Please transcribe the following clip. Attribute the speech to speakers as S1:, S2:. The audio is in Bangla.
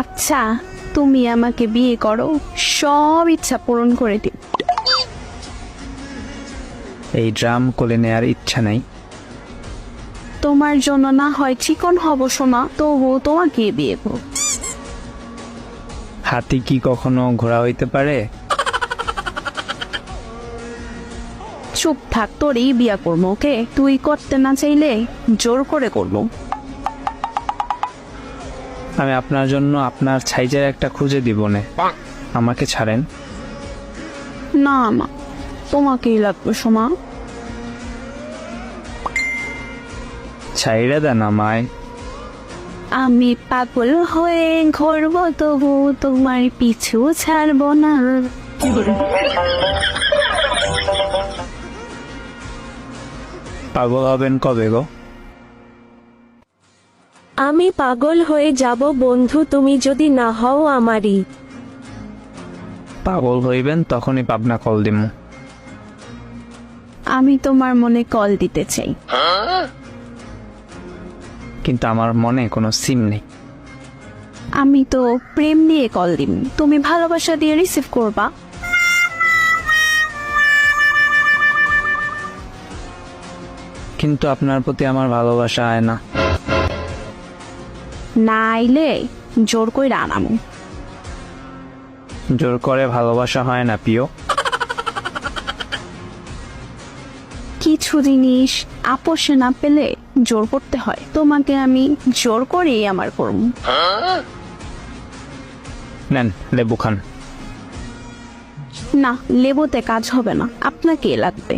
S1: আচ্ছা তুমি আমাকে বিয়ে করো সব ইচ্ছা পূরণ করে দিও।
S2: এই ড্রাম কোলে নেয়ার ইচ্ছা নাই।
S1: তোমার জন্য না হয় চিকন হব সোনা তবুও তোমাকে বিয়ে করো
S2: হাতি কি কখনো ঘোড়া হইতে পারে?
S1: চুপ থাক তোরই বিয়া করব ওকে? তুই করতে না চাইলে জোর করে করব।
S2: আমি আপনার জন্য আপনার সাইজের একটা খুঁজে দিব নে। আমাকে ছাড়েন।
S1: না না তোমাকেই লাগবে সোমা।
S2: ছাইড়ে দেন আমায়।
S1: আমি পাগল হয়ে ঘুরবো তবু তোমার পিছু ছাড়ব না।
S2: পাগল হবেন কবে গো?
S3: আমি পাগল হয়ে যাব বন্ধু তুমি যদি না হও আমারই।
S2: পাগল হইবেন তখনই পাবনা কল দিমু।
S1: আমি তোমার মনে কল দিতে চাই।
S2: কিন্তু আমার মনে কোনো সিম নেই।
S1: আমি তো প্রেম দিয়ে কল দিম। তুমি ভালোবাসা দিয়ে রিসিভ করবা।
S2: কিন্তু আপনার প্রতি আমার ভালোবাসা আয় না।
S1: না আইলে জোর করে আনামু।
S2: জোর করে ভালোবাসা হয় না প্রিয়
S1: কিছু জিনিস আপোষে না পেলে জোর করতে হয়। তোমাকে আমি জোর করেই আমার করব
S2: নেন লেবু খান।
S1: না লেবুতে কাজ হবে না। আপনাকে লাগবে।